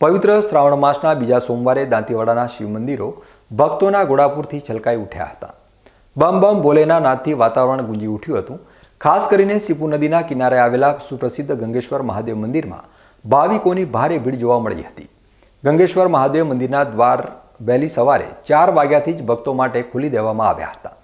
પવિત્ર શ્રાવણ માસના બીજા સોમવારે દાંતીવાડાના શિવ મંદિરો ભક્તોના ગોળાપુરથી છલકાઈ ઉઠ્યા હતા. બમ બમ ભોલેના નાદથી વાતાવરણ ગુંજી ઉઠ્યું હતું. ખાસ કરીને સીપુ નદીના કિનારે આવેલા સુપ્રસિદ્ધ ગંગેશ્વર મહાદેવ મંદિરમાં ભાવિકોની ભારે ભીડ જોવા મળી હતી. ગંગેશ્વર મહાદેવ મંદિરના દ્વાર વહેલી સવારે ચાર વાગ્યાથી જ ભક્તો માટે ખુલી દેવામાં આવ્યા હતા.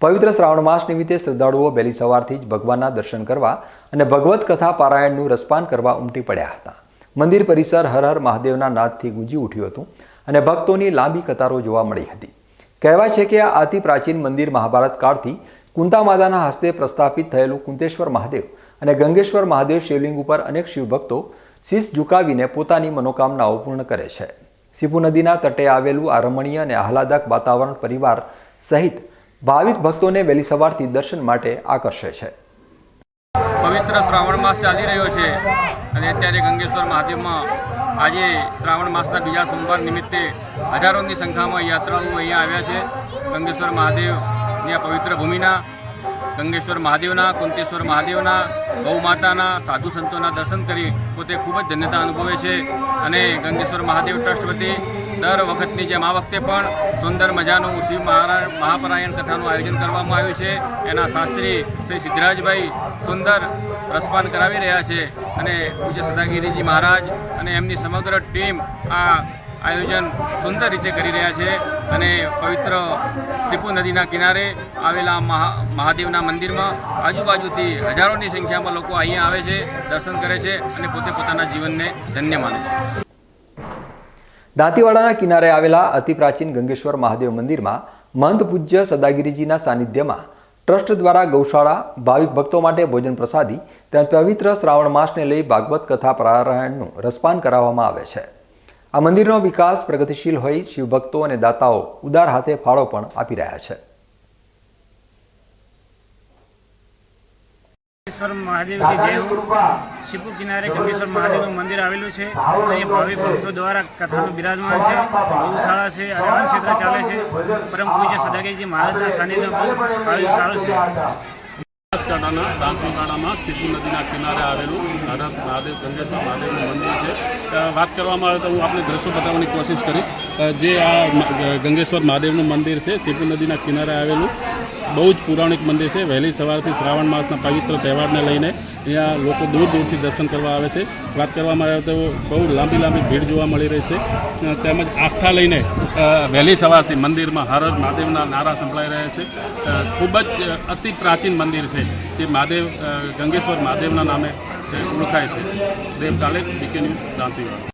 પવિત્ર શ્રાવણ માસ નિમિત્તે શ્રદ્ધાળુઓ વહેલી સવારથી જ ભગવાનના દર્શન કરવા અને ભગવત કથા પારાયણનું રસપાન કરવા ઉમટી પડ્યા હતા. મંદિર પરિસર હર હર મહાદેવના નાદથી ગુંજી ઉઠ્યું હતું અને ભક્તોની લાંબી કતારો જોવા મળી હતી. કહેવાય છે કે આ અતિ પ્રાચીન મંદિર મહાભારત કાળથી કુંતા માતાના હસ્તે પ્રસ્થાપિત થયેલું કુંતેશ્વર મહાદેવ અને ગંગેશ્વર મહાદેવ શિવલિંગ ઉપર અનેક શિવભક્તો શીશ ઝુકાવીને પોતાની મનોકામનાઓ પૂર્ણ કરે છે. સિપુ નદીના તટે આવેલું આ રમણીય અને આહલાદક વાતાવરણ પરિવાર સહિત ભાવિક ભક્તોને વહેલી સવારથી દર્શન માટે આકર્ષે છે. પવિત્ર શ્રાવણ માસ ચાલી રહ્યો છે અને અત્યારે ગંગેશ્વર મહાદેવમાં આજે શ્રાવણ માસના બીજા સોમવાર નિમિત્તે હજારોની સંખ્યામાં યાત્રાળુઓ અહીંયા આવ્યા છે. ગંગેશ્વર મહાદેવની આ પવિત્ર ભૂમિના, ગંગેશ્વર મહાદેવના, કુંતેશ્વર મહાદેવના ગૌ માતાના સાધુ સંતોના દર્શન કરી પોતે ખૂબ જ ધન્યતા અનુભવે છે. અને ગંગેશ્વર મહાદેવ ટ્રસ્ટ વતી દર વખતની જેમ આ વખતે પણ સુંદર મજાનું શિવ મહારાયણ મહાપરાયણ કથાનું આયોજન કરવામાં આવ્યું છે. એના શાસ્ત્રી શ્રી સિદ્ધરાજભાઈ સુંદર રસપાન કરાવી રહ્યા છે અને પૂજ્ય સદાગીરીજી મહારાજ અને એમની સમગ્ર ટીમ આ આયોજન સુંદર રીતે કરી રહ્યા છે અને પવિત્ર સિપુ નદીના કિનારે આવેલા મહા, મહાદેવના મંદિરમાં આજુબાજુથી હજારોની સંખ્યામાં લોકો અહીંયા આવે છે, દર્શન કરે છે અને પોતે પોતાના જીવનને ધન્ય માને છે. દાંતીવાડાના કિનારે આવેલા અતિ પ્રાચીન ગંગેશ્વર મહાદેવ મંદિરમાં મંત પૂજ્ય સદાગીરીજીના સાનિધ્યમાં ટ્રસ્ટ દ્વારા ગૌશાળા, ભાવિક ભક્તો માટે ભોજન પ્રસાદી તેમજ પવિત્ર શ્રાવણ માસને લઈ ભાગવત કથા પારાયણનું રસપાન કરાવવામાં આવે છે. આ મંદિરનો વિકાસ પ્રગતિશીલ હોઈ શિવભક્તો અને દાતાઓ ઉદાર હાથે ફાળો પણ આપી રહ્યા છે. હો. શિપુ કિનારે ગંગેશ્વર મહાદેવનું મંદિર આવેલું છે. અહીં ભાવિ ભક્તો દ્વારા કથાનું બિરાજમાન છે. ગૌશાળા છે અને ક્ષેત્ર ચાલે છે. પરમ પૂજ્ય સદાગીજી મહારાજના સાનિધ્યમાં બહુ આવ્યું સારું છે. બનાસકાંઠાના દાંતીવાડામાં સિદ્ધુ નદીના કિનારે આવેલું હરત મહાદેવ, ગંગેશ્વર મહાદેવનું મંદિર છે. વાત કરવામાં આવે તો હું આપણે દ્રશ્યો બતાવવાની કોશિશ કરીશ. જે આ ગંગેશ્વર મહાદેવનું મંદિર છે સિદ્ધુ નદીના કિનારે આવેલું બહુ જ પૌરાણિક મંદિર છે. વહેલી સવારથી શ્રાવણ માસના પવિત્ર તહેવારને લઈને અહીંયા લોકો દૂર દૂરથી દર્શન કરવા આવે છે. વાત કરવામાં આવે તો બહુ લાંબી લાંબી ભીડ જોવા મળી રહી છે. તેમજ આસ્થા લઈને વહેલી સવારથી મંદિરમાં હર મહાદેવના નારા સંભળાઈ રહ્યા છે. ખૂબ જ અતિ પ્રાચીન મંદિર છે જે મહાદેવ ગંગેશ્વર મહાદેવના નામે ઓળખાય છે. દેવ કાલે ડીકે ન્યૂઝ દાંતીવાડા.